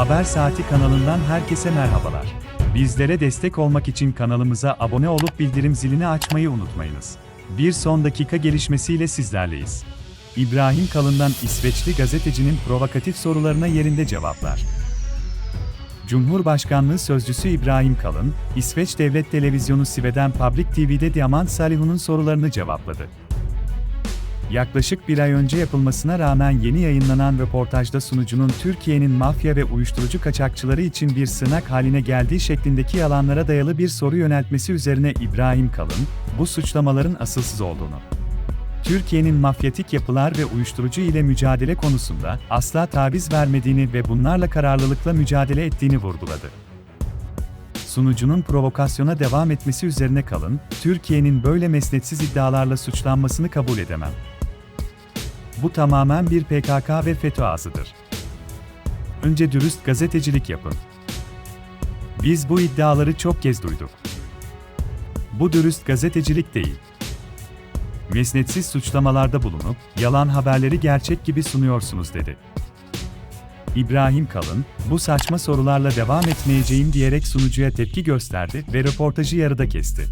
Haber Saati kanalından herkese merhabalar. Bizlere destek olmak için kanalımıza abone olup bildirim zilini açmayı unutmayınız. Bir son dakika gelişmesiyle sizlerleyiz. İbrahim Kalın'dan İsveçli gazetecinin provokatif sorularına yerinde cevaplar. Cumhurbaşkanlığı Sözcüsü İbrahim Kalın, İsveç Devlet Televizyonu Sveden Public TV'de Diamant Salihun'un sorularını cevapladı. Yaklaşık bir ay önce yapılmasına rağmen yeni yayınlanan röportajda sunucunun Türkiye'nin mafya ve uyuşturucu kaçakçıları için bir sığınak haline geldiği şeklindeki yalanlara dayalı bir soru yöneltmesi üzerine İbrahim Kalın, bu suçlamaların asılsız olduğunu, Türkiye'nin mafyatik yapılar ve uyuşturucu ile mücadele konusunda asla taviz vermediğini ve bunlarla kararlılıkla mücadele ettiğini vurguladı. Sunucunun provokasyona devam etmesi üzerine kalın, Türkiye'nin böyle mesnetsiz iddialarla suçlanmasını kabul edemem. Bu tamamen bir PKK ve FETÖ. Önce dürüst gazetecilik yapın. Biz bu iddiaları çok kez duyduk. Bu dürüst gazetecilik değil. Mesnetsiz suçlamalarda bulunup, yalan haberleri gerçek gibi sunuyorsunuz dedi. İbrahim Kalın, bu saçma sorularla devam etmeyeceğim diyerek sunucuya tepki gösterdi ve röportajı yarıda kesti.